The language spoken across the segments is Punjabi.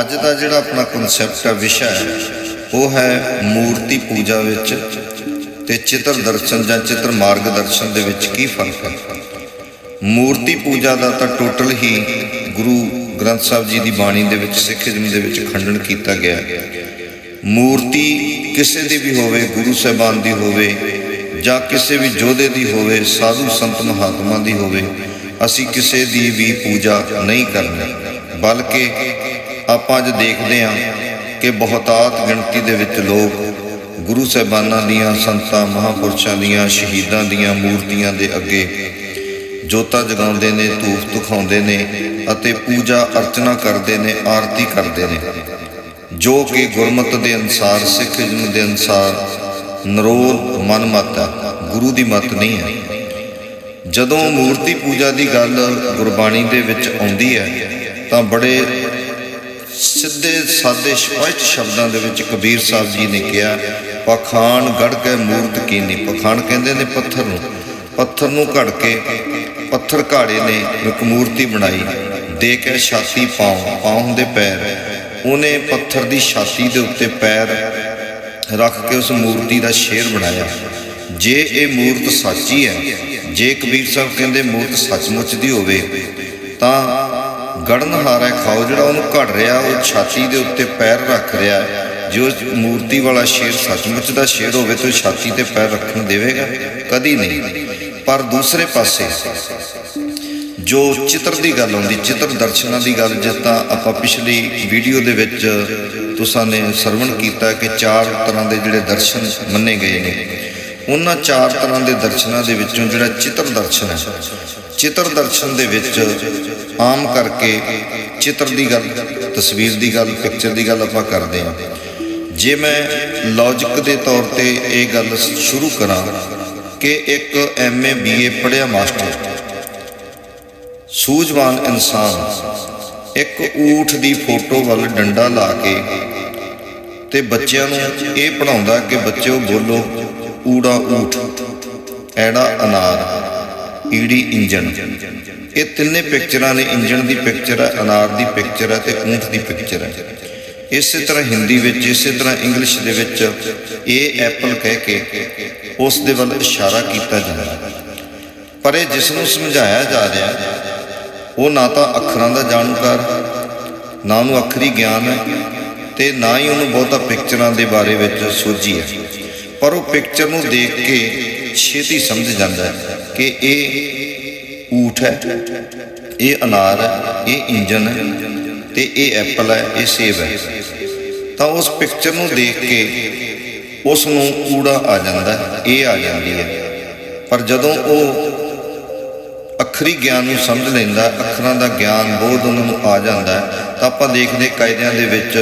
ਅੱਜ ਦਾ ਜਿਹੜਾ ਆਪਣਾ ਕਨਸੈਪਟ ਹੈ ਵਿਸ਼ਾ ਹੈ, ਉਹ ਹੈ ਮੂਰਤੀ ਪੂਜਾ ਵਿੱਚ ਤੇ ਚਿੱਤਰ ਦਰਸ਼ਨ ਜਾਂ ਚਿੱਤਰ ਮਾਰਗ ਦਰਸ਼ਨ ਦੇ ਵਿੱਚ ਕੀ ਫ਼ਰਕ ਹੈ? ਮੂਰਤੀ ਪੂਜਾ ਦਾ ਤਾਂ ਟੋਟਲ ਹੀ ਗੁਰੂ ਗ੍ਰੰਥ ਸਾਹਿਬ ਜੀ ਦੀ ਬਾਣੀ ਦੇ ਵਿੱਚ ਸਿੱਖੀਜ਼ਮ ਦੇ ਵਿੱਚ ਖੰਡਨ ਕੀਤਾ ਗਿਆ ਹੈ। ਮੂਰਤੀ ਕਿਸੇ ਦੀ ਵੀ ਹੋਵੇ, ਗੁਰੂ ਸਾਹਿਬਾਨ ਦੀ ਹੋਵੇ ਜਾਂ ਕਿਸੇ ਵੀ ਯੋਧੇ ਦੀ ਹੋਵੇ, ਸਾਧੂ ਸੰਤ ਮਹਾਤਮਾ ਦੀ ਹੋਵੇ, ਅਸੀਂ ਕਿਸੇ ਦੀ ਵੀ ਪੂਜਾ ਨਹੀਂ ਕਰਨੀ। ਬਲਕਿ ਆਪਾਂ ਅੱਜ ਦੇਖਦੇ ਹਾਂ ਕਿ ਬਹੁਤਾਤ ਗਿਣਤੀ ਦੇ ਵਿੱਚ ਲੋਕ ਗੁਰੂ ਸਾਹਿਬਾਨਾਂ ਦੀਆਂ, ਸੰਤਾਂ, ਮਹਾਪੁਰਸ਼ਾਂ ਦੀਆਂ, ਸ਼ਹੀਦਾਂ ਦੀਆਂ ਮੂਰਤੀਆਂ ਦੇ ਅੱਗੇ ਜੋਤਾਂ ਜਗਾਉਂਦੇ ਨੇ, ਧੂਪ ਦਿਖਾਉਂਦੇ ਨੇ ਅਤੇ ਪੂਜਾ ਅਰਚਨਾ ਕਰਦੇ ਨੇ, ਆਰਤੀ ਕਰਦੇ ਨੇ। ਜੋ ਕਿ ਗੁਰਮਤ ਦੇ ਅਨਸਾਰ ਸਿੱਖੀਜ਼ਮ ਦੇ ਅਨਸਾਰ ਨਰੋਲ ਮਨਮਤ ਹੈ ਗੁਰੂ ਦੀ ਮਤ ਨਹੀਂ ਹੈ ਜਦੋਂ ਮੂਰਤੀ ਪੂਜਾ ਦੀ ਗੱਲ ਗੁਰਬਾਣੀ ਦੇ ਵਿੱਚ ਆਉਂਦੀ ਹੈ, ਤਾਂ ਬੜੇ ਸਿੱਧੇ ਸਾਦੇ ਸਪਸ਼ਟ ਸ਼ਬਦਾਂ ਦੇ ਵਿੱਚ ਕਬੀਰ ਸਾਹਿਬ ਜੀ ਨੇ ਕਿਹਾ ਪਖਾਨ ਗੜ ਕੇ ਮੂਰਤ ਕੀਨੀ। ਪਖਾਨ ਕਹਿੰਦੇ ਨੇ ਪੱਥਰ ਨੂੰ। ਪੱਥਰ ਨੂੰ ਘੜ ਕੇ ਪੱਥਰ ਘਾੜੇ ਨੇ ਇੱਕ ਮੂਰਤੀ ਬਣਾਈ। ਦੇ ਕੇ ਛਾਤੀ ਪਾਉ ਪਾਉ ਹੁੰਦੇ ਪੈਰ। ਉਹਨੇ ਪੱਥਰ ਦੀ ਛਾਤੀ ਦੇ ਉੱਤੇ ਪੈਰ ਰੱਖ ਕੇ ਉਸ ਮੂਰਤੀ ਦਾ ਸ਼ੇਰ ਬਣਾਇਆ। ਜੇ ਇਹ ਮੂਰਤ ਸੱਚੀ ਹੈ, ਜੇ ਕਬੀਰ ਸਾਹਿਬ ਕਹਿੰਦੇ ਮੂਰਤ ਸੱਚਮੁੱਚ ਦੀ ਹੋਵੇ, ਤਾਂ ਗੜਨ ਗੜਨਹਾਰਾ ਖਾਓ, ਜਿਹੜਾ ਉਹਨੂੰ ਘੜ ਰਿਹਾ, ਉਹ ਛਾਤੀ ਦੇ ਉੱਤੇ ਪੈਰ ਰੱਖ ਰਿਹਾ ਜੋ ਮੂਰਤੀ ਵਾਲਾ ਸ਼ੇਰ ਸੱਚਮੁੱਚ ਦਾ ਸ਼ੇਰ ਹੋਵੇ ਤਾਂ ਉਹ ਛਾਤੀ ਤੇ ਪੈਰ ਰੱਖਣ ਦੇਵੇਗਾ? ਕਦੀ ਨਹੀਂ। ਪਰ ਦੂਸਰੇ ਪਾਸੇ ਜੋ ਚਿੱਤਰ ਦੀ ਗੱਲ ਆਉਂਦੀ, ਚਿੱਤਰ ਦਰਸ਼ਨਾਂ ਦੀ ਗੱਲ, ਜਿਸ ਤਾਂ ਆਪਾਂ ਪਿਛਲੀ ਵੀਡੀਓ ਦੇ ਵਿੱਚ ਤੁਸਾਂ ਨੇ ਸਰਵਣ ਕੀਤਾ ਕਿ ਚਾਰ ਤਰ੍ਹਾਂ ਦੇ ਜਿਹੜੇ ਦਰਸ਼ਨ ਮੰਨੇ ਗਏ ਨੇ, ਉਹਨਾਂ ਚਾਰ ਤਰ੍ਹਾਂ ਦੇ ਦਰਸ਼ਨਾਂ ਦੇ ਵਿੱਚੋਂ ਜਿਹੜਾ ਚਿੱਤਰ ਦਰਸ਼ਨ ਹੈ ਚਿੱਤਰ ਦਰਸ਼ਨ ਦੇ ਵਿੱਚ ਆਮ ਕਰਕੇ ਚਿੱਤਰ ਦੀ ਗੱਲ, ਤਸਵੀਰ ਦੀ ਗੱਲ ਪਿਕਚਰ ਦੀ ਗੱਲ ਆਪਾਂ ਕਰਦੇ ਹਾਂ। ਜੇ ਮੈਂ ਲੌਜੀਕ ਦੇ ਤੌਰ ਤੇ ਇਹ ਗੱਲ ਸ਼ੁਰੂ ਕਰਾਂ ਕਿ ਇੱਕ ਐਮਏ ਬੀਏ ਪੜ੍ਹਿਆ ਮਾਸਟਰ, ਸੂਝਵਾਨ ਇਨਸਾਨ ਇੱਕ ਊਠ ਦੀ ਫੋਟੋ ਵੱਲ ਡੰਡਾ ਲਾ ਕੇ ਤੇ ਬੱਚਿਆਂ ਨੂੰ ਇਹ ਪੜਾਉਂਦਾ ਕਿ ਬੱਚਿਓ ਬੋਲੋ, ਊੜਾ ਊਠ, ਐੜਾ ਅਨਾਰ। ਈੜੀ ਇੰਜਣ। ਇਹ ਤਿੰਨੇ ਪਿਕਚਰਾਂ ਨੇ ਇੰਜਣ ਦੀ ਪਿਕਚਰ ਹੈ, ਅਨਾਰ ਦੀ ਪਿਕਚਰ ਹੈ ਤੇ ਊਠ ਦੀ ਪਿਕਚਰ ਹੈ। ਇਸੇ ਤਰ੍ਹਾਂ ਹਿੰਦੀ ਵਿੱਚ, ਇਸੇ ਤਰ੍ਹਾਂ ਇੰਗਲਿਸ਼ ਦੇ ਵਿੱਚ ਇਹ ਐਪਲ ਕਹਿ ਕੇ ਉਸ ਦੇ ਵੱਲ ਇਸ਼ਾਰਾ ਕੀਤਾ ਜਾਂਦਾ ਹੈ। ਪਰ ਇਹ ਜਿਸ ਨੂੰ ਸਮਝਾਇਆ ਜਾ ਰਿਹਾ, ਉਹ ਨਾ ਤਾਂ ਅੱਖਰਾਂ ਦਾ ਜਾਣਕਾਰ, ਨਾ ਉਹਨੂੰ ਅੱਖਰੀ ਗਿਆਨ ਹੈ ਤੇ ਨਾ ਹੀ ਉਹਨੂੰ ਬਹੁਤਾ ਪਿਕਚਰਾਂ ਦੇ ਬਾਰੇ ਵਿੱਚ ਸੋਝੀ ਹੈ। ਪਰ ਉਹ ਪਿਕਚਰ ਨੂੰ ਦੇਖ ਕੇ ਛੇਤੀ ਸਮਝ ਜਾਂਦਾ ਹੈ ਕਿ ਇਹ ਊਠ ਹੈ, ਇਹ ਅਨਾਰ ਹੈ, ਇਹ ਇੰਜਨ ਹੈ ਤੇ ਇਹ ਐਪਲ ਹੈ, ਇਹ ਸੇਬ ਹੈ। ਤਾਂ ਉਸ ਪਿਕਚਰ ਨੂੰ ਦੇਖ ਕੇ ਉਸ ਨੂੰ ਊੜਾ ਆ ਜਾਂਦਾ ਇਹ ਆ ਜਾਂਦੀ ਹੈ। ਪਰ ਜਦੋਂ ਉਹ ਅੱਖਰੀ ਗਿਆਨ ਨੂੰ ਸਮਝ ਲੈਂਦਾ, ਅੱਖਰਾਂ ਦਾ ਗਿਆਨ ਬੋਧ ਉਹਨਾਂ ਨੂੰ ਆ ਜਾਂਦਾ ਤਾਂ ਆਪਾਂ ਦੇਖਦੇ ਕਾਇਦਿਆਂ ਦੇ ਵਿੱਚ,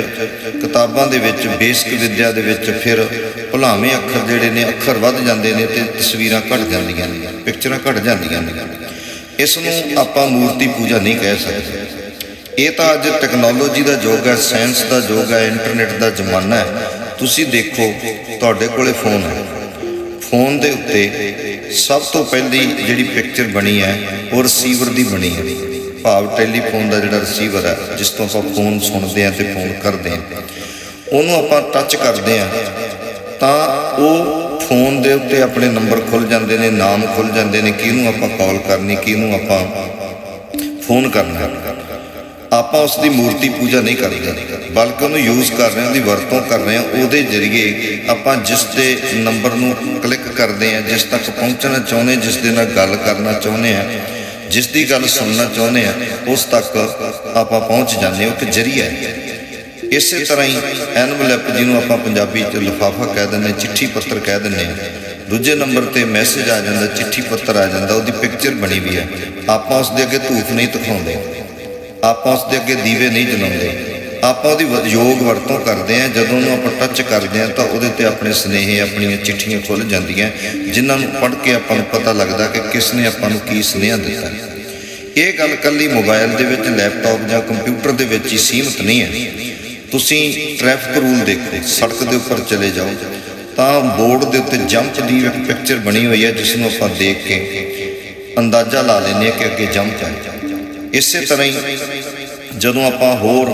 ਕਿਤਾਬਾਂ ਦੇ ਵਿੱਚ, ਬੇਸਿਕ ਵਿਦਿਆ ਦੇ ਵਿੱਚ ਫਿਰ ਭੁਲਾਵੇਂ ਅੱਖਰ ਜਿਹੜੇ ਨੇ, ਅੱਖਰ ਵੱਧ ਜਾਂਦੇ ਨੇ ਤੇ ਤਸਵੀਰਾਂ ਘਟ ਜਾਂਦੀਆਂ ਨੇ, ਪਿਕਚਰਾਂ ਘਟ ਜਾਂਦੀਆਂ ਨੇ। ਇਸ ਨੂੰ ਆਪਾਂ ਮੂਰਤੀ ਪੂਜਾ ਨਹੀਂ ਕਹਿ ਸਕਦੇ। ਇਹ ਤਾਂ ਅੱਜ ਟੈਕਨੋਲੋਜੀ ਦਾ ਯੁੱਗ ਹੈ ਸਾਇੰਸ ਦਾ ਯੁੱਗ ਹੈ ਇੰਟਰਨੈਟ ਦਾ ਜ਼ਮਾਨਾ ਹੈ। ਤੁਸੀਂ ਦੇਖੋ, ਤੁਹਾਡੇ ਕੋਲੇ ਫੋਨ ਹੈ। ਫੋਨ ਦੇ ਉੱਤੇ ਸਭ ਤੋਂ ਪਹਿਲੀ ਜਿਹੜੀ ਪਿਕਚਰ ਬਣੀ ਹੈ, ਉਹ ਰਿਸੀਵਰ ਦੀ ਬਣੀ ਹੈ। ਭਾਵ ਟੈਲੀਫੋਨ ਦਾ ਜਿਹੜਾ ਰਿਸੀਵਰ ਹੈ, ਜਿਸ ਤੋਂ ਆਪਾਂ ਫੋਨ ਸੁਣਦੇ ਹਾਂ ਤੇ ਫੋਨ ਕਰਦੇ ਹਾਂ। ਉਹਨੂੰ ਆਪਾਂ ਟੱਚ ਕਰਦੇ ਹਾਂ, ਤਾਂ ਉਹ ਫੋਨ ਦੇ ਉੱਤੇ ਆਪਣੇ ਨੰਬਰ ਖੁੱਲ ਜਾਂਦੇ ਨੇ, ਨਾਮ ਖੁੱਲ ਜਾਂਦੇ ਨੇ, ਕਿਹਨੂੰ ਆਪਾਂ ਕਾਲ ਕਰਨੀ, ਕਿਹਨੂੰ ਆਪਾਂ ਫੋਨ ਕਰਨਾ। ਆਪਾਂ ਉਸ ਦੀ ਮੂਰਤੀ ਪੂਜਾ ਨਹੀਂ ਕਰਦੇ ਬਲਕਿ ਉਹਨੂੰ ਯੂਜ਼ ਕਰ ਰਹੇ ਹਾਂ ਉਹਦੀ ਵਰਤੋਂ ਕਰ ਰਹੇ ਹਾਂ ਉਹਦੇ ਜ਼ਰੀਏ ਆਪਾਂ ਜਿਸ ਦੇ ਨੰਬਰ ਨੂੰ ਕਲਿੱਕ ਕਰਦੇ ਹਾਂ ਜਿਸ ਤੱਕ ਪਹੁੰਚਣਾ ਚਾਹੁੰਦੇ ਜਿਸ ਦੇ ਨਾਲ ਗੱਲ ਕਰਨਾ ਚਾਹੁੰਦੇ ਹਾਂ ਜਿਸ ਦੀ ਗੱਲ ਸੁਣਨਾ ਚਾਹੁੰਦੇ ਹਾਂ ਉਸ ਤੱਕ ਆਪਾਂ ਪਹੁੰਚ ਜਾਂਦੇ ਹਾਂ ਉਹ ਇੱਕ ਜ਼ਰੀਆ ਹੈ। ਇਸੇ ਤਰ੍ਹਾਂ ਹੀ ਐਨਵਲਪ ਜਿਹਨੂੰ ਆਪਾਂ ਪੰਜਾਬੀ ਚ ਲਿਫਾਫਾ ਕਹਿ ਦਿੰਦੇ ਹਾਂ, ਚਿੱਠੀ ਪੱਤਰ ਕਹਿ ਦਿੰਦੇ ਹਾਂ ਦੂਜੇ ਨੰਬਰ ਤੇ ਮੈਸੇਜ ਆ ਜਾਂਦਾ ਚਿੱਠੀ ਪੱਤਰ ਆ ਜਾਂਦਾ ਉਹਦੀ ਪਿਕਚਰ ਬਣੀ ਵੀ ਹੈ। ਆਪਾਂ ਉਸ ਦੇ ਅੱਗੇ ਧੂਫ ਨਹੀਂ ਦਿਖਾਉਂਦੇ। ਆਪਾਂ ਉਸ ਦੇ ਅੱਗੇ ਦੀਵੇ ਨਹੀਂ ਜਲਾਉਂਦੇ। ਆਪਾਂ ਉਹਦੀ ਯੋਗ ਵਰਤੋਂ ਕਰਦੇ ਹਾਂ। ਜਦੋਂ ਉਹਨੂੰ ਆਪਾਂ ਟੱਚ ਕਰਦੇ ਹਾਂ, ਤਾਂ ਉਹਦੇ ਤੇ ਆਪਣੇ ਸਨੇਹ, ਆਪਣੀਆਂ ਚਿੱਠੀਆਂ ਖੁੱਲ ਜਾਂਦੀਆਂ। ਜਿਨ੍ਹਾਂ ਨੂੰ ਪੜ੍ਹ ਕੇ ਆਪਾਂ ਨੂੰ ਪਤਾ ਲੱਗਦਾ ਕਿ ਕਿਸ ਨੇ ਆਪਾਂ ਨੂੰ ਕੀ ਸੁਨੇਹਾ ਦਿੱਤਾ। ਇਹ ਗੱਲ ਕੱਲੀ ਮੋਬਾਈਲ ਦੇ ਵਿੱਚ, ਲੈਪਟਾਪ ਜਾਂ ਕੰਪਿਊਟਰ ਦੇ ਵਿੱਚ ਹੀ ਸੀਮਿਤ ਨਹੀਂ ਹੈ। ਤੁਸੀਂ ਟ੍ਰੈਫਿਕ ਰੂਲ ਦੇਖੋ। ਸੜਕ ਦੇ ਉੱਪਰ ਚਲੇ ਜਾਓ। ਤਾਂ ਬੋਰਡ ਦੇ ਉੱਤੇ ਜੰਪ ਦੀ ਇੱਕ ਪਿਕਚਰ ਬਣੀ ਹੋਈ ਹੈ, ਜਿਸ ਨੂੰ ਆਪਾਂ ਦੇਖ ਕੇ ਅੰਦਾਜ਼ਾ ਲਾ ਲੈਂਦੇ ਹਾਂ ਕਿ ਅੱਗੇ ਜੰਪ ਹੈ ਇਸੇ ਤਰ੍ਹਾਂ ਹੀ ਜਦੋਂ ਆਪਾਂ ਹੋਰ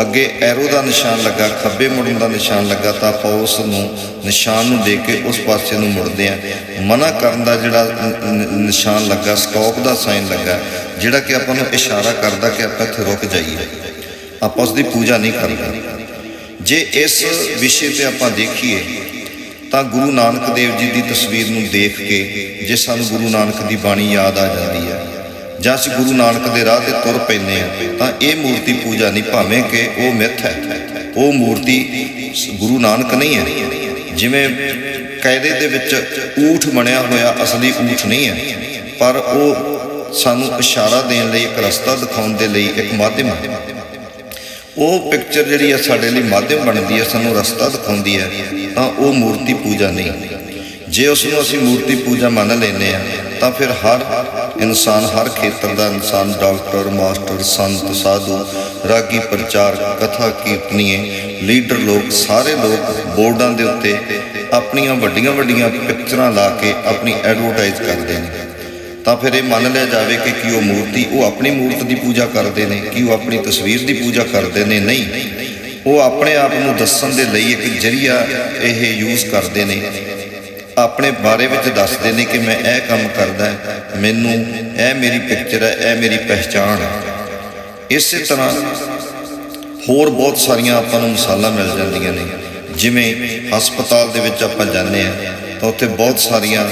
ਅੱਗੇ ਐਰੋ ਦਾ ਨਿਸ਼ਾਨ ਲੱਗਾ, ਖੱਬੇ ਮੁੜਨ ਦਾ ਨਿਸ਼ਾਨ ਲੱਗਾ, ਤਾਂ ਆਪਾਂ ਉਸ ਨੂੰ ਨਿਸ਼ਾਨ ਨੂੰ ਦੇਖ ਕੇ ਉਸ ਪਾਸੇ ਨੂੰ ਮੁੜਦੇ ਆ ਮਨਾ ਕਰਨ ਦਾ ਜਿਹੜਾ ਨਿਸ਼ਾਨ ਲੱਗਾ, ਸਟਾਪ ਦਾ ਸਾਈਨ ਲੱਗਾ, ਜਿਹੜਾ ਕਿ ਆਪਾਂ ਨੂੰ ਇਸ਼ਾਰਾ ਕਰਦਾ ਕਿ ਆਪਾਂ ਇੱਥੇ ਰੁਕ ਜਾਈਏ। ਆਪਾਂ ਉਸ ਦੀ ਪੂਜਾ ਨਹੀਂ ਕਰਦੇ। ਜੇ ਇਸ ਵਿਸ਼ੇ ਤੇ ਆਪਾਂ ਦੇਖੀਏ, ਤਾਂ ਗੁਰੂ ਨਾਨਕ ਦੇਵ ਜੀ ਦੀ ਤਸਵੀਰ ਨੂੰ ਦੇਖ ਕੇ, ਜੇ ਸਾਨੂੰ ਗੁਰੂ ਨਾਨਕ ਦੀ ਬਾਣੀ ਯਾਦ ਆ ਜਾਂਦੀ ਹੈ ਜਾਂ ਅਸੀਂ ਗੁਰੂ ਨਾਨਕ ਦੇ ਰਾਹ ਤੇ ਤੁਰ ਪੈਂਦੇ ਆ ਤਾਂ ਇਹ ਮੂਰਤੀ ਪੂਜਾ ਨਹੀਂ, ਭਾਵੇਂ ਕਿ ਉਹ ਮਿੱਥ ਹੈ। ਉਹ ਮੂਰਤੀ ਗੁਰੂ ਨਾਨਕ ਨਹੀਂ ਹੈ। ਜਿਵੇਂ ਕਾਇਦੇ ਦੇ ਵਿੱਚ ਊਠ ਬਣਿਆ ਹੋਇਆ ਅਸਲੀ ਊਠ ਨਹੀਂ ਹੈ, ਪਰ ਉਹ ਸਾਨੂੰ ਇਸ਼ਾਰਾ ਦੇਣ ਲਈ ਇੱਕ ਰਸਤਾ ਦਿਖਾਉਣ ਦੇ ਲਈ ਇੱਕ ਮਾਧਿਅਮ ਹੈ। ਉਹ ਪਿਕਚਰ ਜਿਹੜੀ ਹੈ ਸਾਡੇ ਲਈ ਮਾਧਿਅਮ ਬਣਦੀ ਹੈ, ਸਾਨੂੰ ਰਸਤਾ ਦਿਖਾਉਂਦੀ ਹੈ, ਤਾਂ ਉਹ ਮੂਰਤੀ ਪੂਜਾ ਨਹੀਂ। ਜੇ ਉਸ ਨੂੰ ਅਸੀਂ ਮੂਰਤੀ ਪੂਜਾ ਮੰਨ ਲੈਂਦੇ ਆ ਤਾਂ ਫਿਰ ਹਰ ਇਨਸਾਨ, ਹਰ ਖੇਤਰ ਦਾ ਇਨਸਾਨ, ਡਾਕਟਰ, ਮਾਸਟਰ, ਸੰਤ, ਸਾਧੂ, ਰਾਗੀ ਪ੍ਰਚਾਰਕ ਕਥਾ ਕੀਰਤਨੀਏ, ਲੀਡਰ ਲੋਕ, ਸਾਰੇ ਲੋਕ ਬੋਰਡਾਂ ਦੇ ਉੱਤੇ ਆਪਣੀਆਂ ਵੱਡੀਆਂ ਵੱਡੀਆਂ ਪਿਕਚਰਾਂ ਲਾ ਕੇ ਆਪਣੀ ਐਡਵਰਟਾਈਜ਼ ਕਰਦੇ ਨੇ। ਤਾਂ ਫਿਰ ਇਹ ਮੰਨ ਲਿਆ ਜਾਵੇ ਕਿ ਕੀ ਉਹ ਮੂਰਤੀ, ਉਹ ਆਪਣੀ ਮੂਰਤ ਦੀ ਪੂਜਾ ਕਰਦੇ ਨੇ, ਕੀ ਉਹ ਆਪਣੀ ਤਸਵੀਰ ਦੀ ਪੂਜਾ ਕਰਦੇ ਨੇ? ਨਹੀਂ। ਉਹ ਆਪਣੇ ਆਪ ਨੂੰ ਦੱਸਣ ਦੇ ਲਈ ਇੱਕ ਜਰੀਆ ਇਹ ਯੂਜ਼ ਕਰਦੇ ਨੇ। ਆਪਣੇ ਬਾਰੇ ਵਿੱਚ ਦੱਸਦੇ ਨੇ ਕਿ ਮੈਂ ਇਹ ਕੰਮ ਕਰਦਾ ਮੈਨੂੰ ਇਹ ਮੇਰੀ ਪਿਕਚਰ ਹੈ, ਇਹ ਮੇਰੀ ਪਹਿਚਾਣ ਹੈ। ਇਸੇ ਤਰ੍ਹਾਂ ਹੋਰ ਬਹੁਤ ਸਾਰੀਆਂ ਆਪਾਂ ਨੂੰ ਮਿਸਾਲਾਂ ਮਿਲ ਜਾਂਦੀਆਂ ਨੇ। ਜਿਵੇਂ ਹਸਪਤਾਲ ਦੇ ਵਿੱਚ ਆਪਾਂ ਜਾਂਦੇ ਆ ਤਾਂ ਉੱਥੇ ਬਹੁਤ ਸਾਰੀਆਂ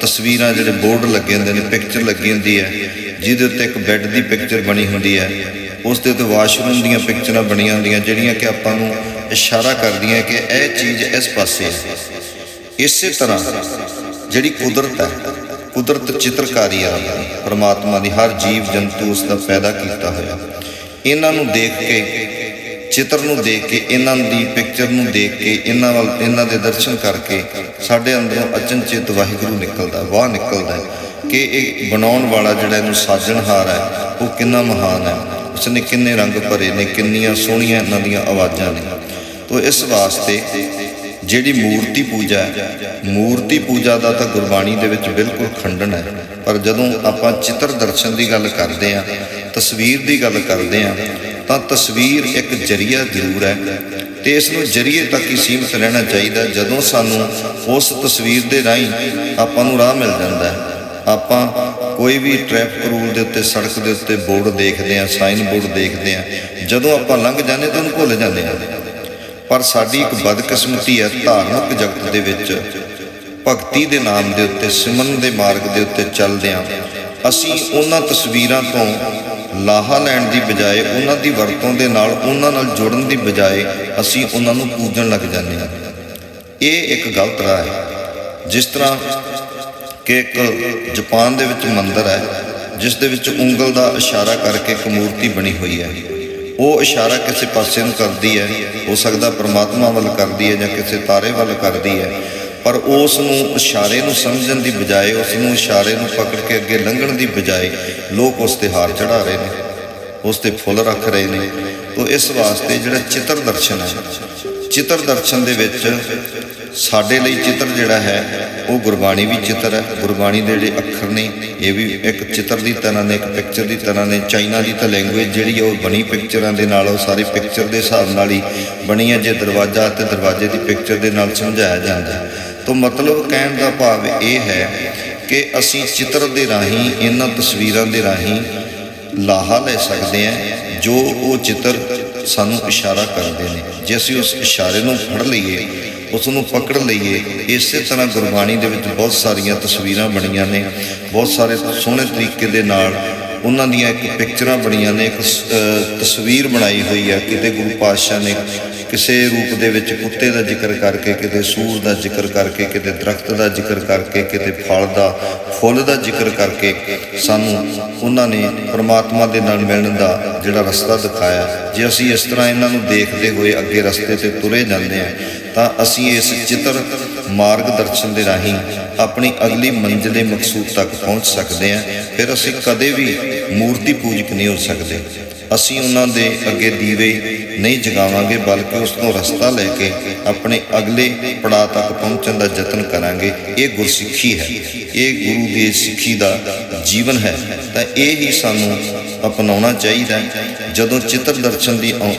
ਤਸਵੀਰਾਂ ਜਿਹੜੇ ਬੋਰਡ ਲੱਗੇ ਹੁੰਦੇ ਨੇ ਪਿਕਚਰ ਲੱਗੀ ਹੁੰਦੀ ਹੈ। ਜਿਹਦੇ ਉੱਤੇ ਇੱਕ ਬੈੱਡ ਦੀ ਪਿਕਚਰ ਬਣੀ ਹੁੰਦੀ ਹੈ। ਉਸ ਦੇ ਉੱਤੇ ਵਾਸ਼ਰੂਮ ਦੀਆਂ ਪਿਕਚਰਾਂ ਬਣੀਆਂ ਹੁੰਦੀਆਂ, ਜਿਹੜੀਆਂ ਕਿ ਆਪਾਂ ਨੂੰ ਇਸ਼ਾਰਾ ਕਰਦੀਆਂ ਕਿ ਇਹ ਚੀਜ਼ ਇਸ ਪਾਸੇ ਹੈ। ਇਸੇ ਤਰ੍ਹਾਂ ਜਿਹੜੀ ਕੁਦਰਤ ਹੈ, ਕੁਦਰਤ ਚਿੱਤਰਕਾਰੀ ਆ, ਪਰਮਾਤਮਾ ਦੀ, ਹਰ ਜੀਵ ਜੰਤੂ ਉਸ ਦਾ ਪੈਦਾ ਕੀਤਾ ਹੋਇਆ। ਇਹਨਾਂ ਨੂੰ ਦੇਖ ਕੇ, ਚਿੱਤਰ ਨੂੰ ਦੇਖ ਕੇ, ਇਹਨਾਂ ਦੀ ਪਿਕਚਰ ਨੂੰ ਦੇਖ ਕੇ, ਇਹਨਾਂ ਵੱਲ, ਇਹਨਾਂ ਦੇ ਦਰਸ਼ਨ ਕਰਕੇ ਸਾਡੇ ਅੰਦਰੋਂ ਅਚਨਚੇਤ ਵਾਹਿਗੁਰੂ ਨਿਕਲਦਾ, ਵਾਹ ਨਿਕਲਦਾ ਕਿ ਇਹ ਬਣਾਉਣ ਵਾਲਾ ਜਿਹੜਾ ਇਹਨੂੰ ਸਾਜਣਹਾਰ ਹੈ, ਉਹ ਕਿੰਨਾ ਮਹਾਨ ਹੈ। ਉਸਨੇ ਕਿੰਨੇ ਰੰਗ ਭਰੇ ਨੇ, ਕਿੰਨੀਆਂ ਸੋਹਣੀਆਂ ਇਹਨਾਂ ਦੀਆਂ ਆਵਾਜ਼ਾਂ ਨੇ। ਤੋ ਇਸ ਵਾਸਤੇ ਜਿਹੜੀ ਮੂਰਤੀ ਪੂਜਾ ਹੈ, ਮੂਰਤੀ ਪੂਜਾ ਦਾ ਤਾਂ ਗੁਰਬਾਣੀ ਦੇ ਵਿੱਚ ਬਿਲਕੁਲ ਖੰਡਨ ਹੈ। ਪਰ ਜਦੋਂ ਆਪਾਂ ਚਿੱਤਰ ਦਰਸ਼ਨ ਦੀ ਗੱਲ ਕਰਦੇ ਆ ਤਸਵੀਰ ਦੀ ਗੱਲ ਕਰਦੇ ਆ ਤਾਂ ਤਸਵੀਰ ਇੱਕ ਜਰੀਆ ਜ਼ਰੂਰ ਹੈ ਤੇ ਇਸ ਨੂੰ ਜਰੀਏ ਤੱਕ ਹੀ ਸੀਮਤ ਰਹਿਣਾ ਚਾਹੀਦਾ। ਜਦੋਂ ਸਾਨੂੰ ਉਸ ਤਸਵੀਰ ਦੇ ਰਾਹੀਂ ਆਪਾਂ ਨੂੰ ਰਾਹ ਮਿਲ ਜਾਂਦਾ ਹੈ, ਆਪਾਂ ਕੋਈ ਵੀ ਟ੍ਰੈਫਿਕ ਰੂਲ ਦੇ ਉੱਤੇ, ਸੜਕ ਦੇ ਉੱਤੇ ਬੋਰਡ ਦੇਖਦੇ ਆ ਸਾਈਨ ਬੋਰਡ ਦੇਖਦੇ ਆ ਜਦੋਂ ਆਪਾਂ ਲੰਘ ਜਾਂਦੇ ਤਾਂ ਉਹਨੂੰ ਭੁੱਲ ਜਾਂਦੇ ਆ ਪਰ ਸਾਡੀ ਇੱਕ ਬਦਕਿਸਮਤੀ ਹੈ ਧਾਰਮਿਕ ਜਗਤ ਦੇ ਵਿੱਚ। ਭਗਤੀ ਦੇ ਨਾਮ ਦੇ ਉੱਤੇ, ਸਿਮਰਨ ਦੇ ਮਾਰਗ ਦੇ ਉੱਤੇ ਚੱਲਦਿਆਂ ਅਸੀਂ ਉਹਨਾਂ ਤਸਵੀਰਾਂ ਤੋਂ ਲਾਹਾ ਲੈਣ ਦੀ ਬਜਾਏ, ਉਹਨਾਂ ਦੀ ਵਰਤੋਂ ਦੇ ਨਾਲ, ਉਹਨਾਂ ਨਾਲ ਜੁੜਨ ਦੀ ਬਜਾਏ ਅਸੀਂ ਉਹਨਾਂ ਨੂੰ ਪੂਜਣ ਲੱਗ ਜਾਂਦੇ ਹਾਂ। ਇਹ ਇੱਕ ਗਲਤ ਰਾਹ ਹੈ। ਜਿਸ ਤਰ੍ਹਾਂ ਕਿ ਇੱਕ ਜਾਪਾਨ ਦੇ ਵਿੱਚ ਮੰਦਿਰ ਹੈ, ਜਿਸ ਦੇ ਵਿੱਚ ਉਂਗਲ ਦਾ ਇਸ਼ਾਰਾ ਕਰਕੇ ਇੱਕ ਮੂਰਤੀ ਬਣੀ ਹੋਈ ਹੈ। ਉਹ ਇਸ਼ਾਰਾ ਕਿਸੇ ਪਾਸੇ ਨੂੰ ਕਰਦੀ ਹੈ, ਹੋ ਸਕਦਾ ਪ੍ਰਮਾਤਮਾ ਵੱਲ ਕਰਦੀ ਹੈ ਜਾਂ ਕਿਸੇ ਤਾਰੇ ਵੱਲ ਕਰਦੀ ਹੈ, ਪਰ ਉਸ ਨੂੰ ਇਸ਼ਾਰੇ ਨੂੰ ਸਮਝਣ ਦੀ ਬਜਾਏ, ਉਸ ਨੂੰ ਇਸ਼ਾਰੇ ਨੂੰ ਪਕੜ ਕੇ ਅੱਗੇ ਲੰਘਣ ਦੀ ਬਜਾਏ ਲੋਕ ਉਸ ਤੇ ਹਾਰ ਚੜਾ ਰਹੇ ਨੇ, ਉਸ ਤੇ ਫੁੱਲ ਰੱਖ ਰਹੇ ਨੇ। ਤੋਂ ਇਸ ਵਾਸਤੇ ਜਿਹੜਾ ਚਿੱਤਰ ਦਰਸ਼ਨ ਹੈ, ਚਿੱਤਰ ਦਰਸ਼ਨ ਦੇ ਵਿੱਚ ਸਾਡੇ ਲਈ ਚਿੱਤਰ ਜਿਹੜਾ ਹੈ, ਉਹ ਗੁਰਬਾਣੀ ਵੀ ਚਿੱਤਰ ਹੈ। ਗੁਰਬਾਣੀ ਦੇ ਜਿਹੜੇ ਅੱਖਰ ਨੇ, ਇਹ ਵੀ ਇੱਕ ਚਿੱਤਰ ਦੀ ਤਰ੍ਹਾਂ ਨੇ, ਇੱਕ ਪਿਕਚਰ ਦੀ ਤਰ੍ਹਾਂ ਨੇ। ਚਾਈਨਾ ਦੀ ਤਾਂ ਲੈਂਗੁਏਜ ਜਿਹੜੀ ਹੈ ਉਹ ਬਣੀ ਪਿਕਚਰਾਂ ਦੇ ਨਾਲ, ਉਹ ਸਾਰੀ ਪਿਕਚਰ ਦੇ ਹਿਸਾਬ ਨਾਲ ਹੀ ਬਣੀ ਹੈ। ਜੇ ਦਰਵਾਜ਼ਾ ਤੇ ਦਰਵਾਜ਼ੇ ਦੀ ਪਿਕਚਰ ਦੇ ਨਾਲ ਸਮਝਾਇਆ ਜਾਂਦਾ ਹੈ। ਤਾਂ ਮਤਲਬ ਕਹਿਣ ਦਾ ਭਾਵ ਇਹ ਹੈ ਕਿ ਅਸੀਂ ਚਿੱਤਰ ਦੇ ਰਾਹੀਂ, ਇਹਨਾਂ ਤਸਵੀਰਾਂ ਦੇ ਰਾਹੀਂ ਲਾਹਾ ਲੈ ਸਕਦੇ ਹਾਂ, ਜੋ ਉਹ ਚਿੱਤਰ ਸਾਨੂੰ ਇਸ਼ਾਰਾ ਕਰਦੇ ਨੇ। ਜੇ ਅਸੀਂ ਉਸ ਇਸ਼ਾਰੇ ਨੂੰ ਫੜ ਲਈਏ ਉਸ ਨੂੰ ਪਕੜ ਲਈਏ। ਇਸੇ ਤਰ੍ਹਾਂ ਗੁਰਬਾਣੀ ਦੇ ਵਿੱਚ ਬਹੁਤ ਸਾਰੀਆਂ ਤਸਵੀਰਾਂ ਬਣੀਆਂ ਨੇ। ਬਹੁਤ ਸਾਰੇ ਸੋਹਣੇ ਤਰੀਕੇ ਦੇ ਨਾਲ ਉਹਨਾਂ ਦੀਆਂ ਇੱਕ ਪਿਕਚਰਾਂ ਬਣੀਆਂ ਨੇ। ਇੱਕ ਤਸਵੀਰ ਬਣਾਈ ਹੋਈ ਹੈ ਕਿਤੇ ਗੁਰੂ ਪਾਤਸ਼ਾਹ ਨੇ ਕਿਸੇ ਰੂਪ ਦੇ ਵਿੱਚ ਕੁੱਤੇ ਦਾ ਜ਼ਿਕਰ ਕਰਕੇ, ਕਿਤੇ ਸੂਰ ਦਾ ਜ਼ਿਕਰ ਕਰਕੇ, ਕਿਤੇ ਦਰਖਤ ਦਾ ਜ਼ਿਕਰ ਕਰਕੇ, ਕਿਤੇ ਫਲ ਦਾ, ਫੁੱਲ ਦਾ ਜ਼ਿਕਰ ਕਰਕੇ ਸਾਨੂੰ ਉਹਨਾਂ ਨੇ ਪ੍ਰਮਾਤਮਾ ਦੇ ਨਾਲ ਮਿਲਣ ਦਾ ਜਿਹੜਾ ਰਸਤਾ ਦਿਖਾਇਆ। ਜੇ ਅਸੀਂ ਇਸ ਤਰ੍ਹਾਂ ਇਹਨਾਂ ਨੂੰ ਦੇਖਦੇ ਹੋਏ ਅੱਗੇ ਰਸਤੇ ਤੇ ਤੁਰੇ ਜਾਂਦੇ ਹਾਂ ਤਾਂ ਅਸੀਂ ਇਸ ਚਿੱਤਰ ਮਾਰਗ ਦਰਸ਼ਨ ਦੇ ਰਾਹੀਂ ਆਪਣੀ ਅਗਲੀ ਮੰਜ਼ਿਲੇ ਮਕਸੂਦ ਤੱਕ ਪਹੁੰਚ ਸਕਦੇ ਹਾਂ। ਫਿਰ ਅਸੀਂ ਕਦੇ ਵੀ ਮੂਰਤੀ ਪੂਜਕ ਨਹੀਂ ਹੋ ਸਕਦੇ। ਅਸੀਂ ਉਹਨਾਂ ਦੇ ਅੱਗੇ ਦੀਵੇ ਨਹੀਂ ਜਗਾਵਾਂਗੇ, ਬਲਕਿ ਉਸ ਤੋਂ ਰਸਤਾ ਲੈ ਕੇ ਆਪਣੇ ਅਗਲੇ ਪੜਾਅ ਤੱਕ ਪਹੁੰਚਣ ਦਾ ਯਤਨ ਕਰਾਂਗੇ। ਇਹ ਗੁਰਸਿੱਖੀ ਹੈ। ਇਹ ਗੁਰੂ ਦੀ ਸਿੱਖੀ ਦਾ ਜੀਵਨ ਹੈ। ਤਾਂ ਇਹ ਹੀ ਸਾਨੂੰ ਅਪਣਾਉਣਾ ਚਾਹੀਦਾ ਜਦੋਂ ਚਿੱਤਰ ਦਰਸ਼ਨ ਦੀ ਔ-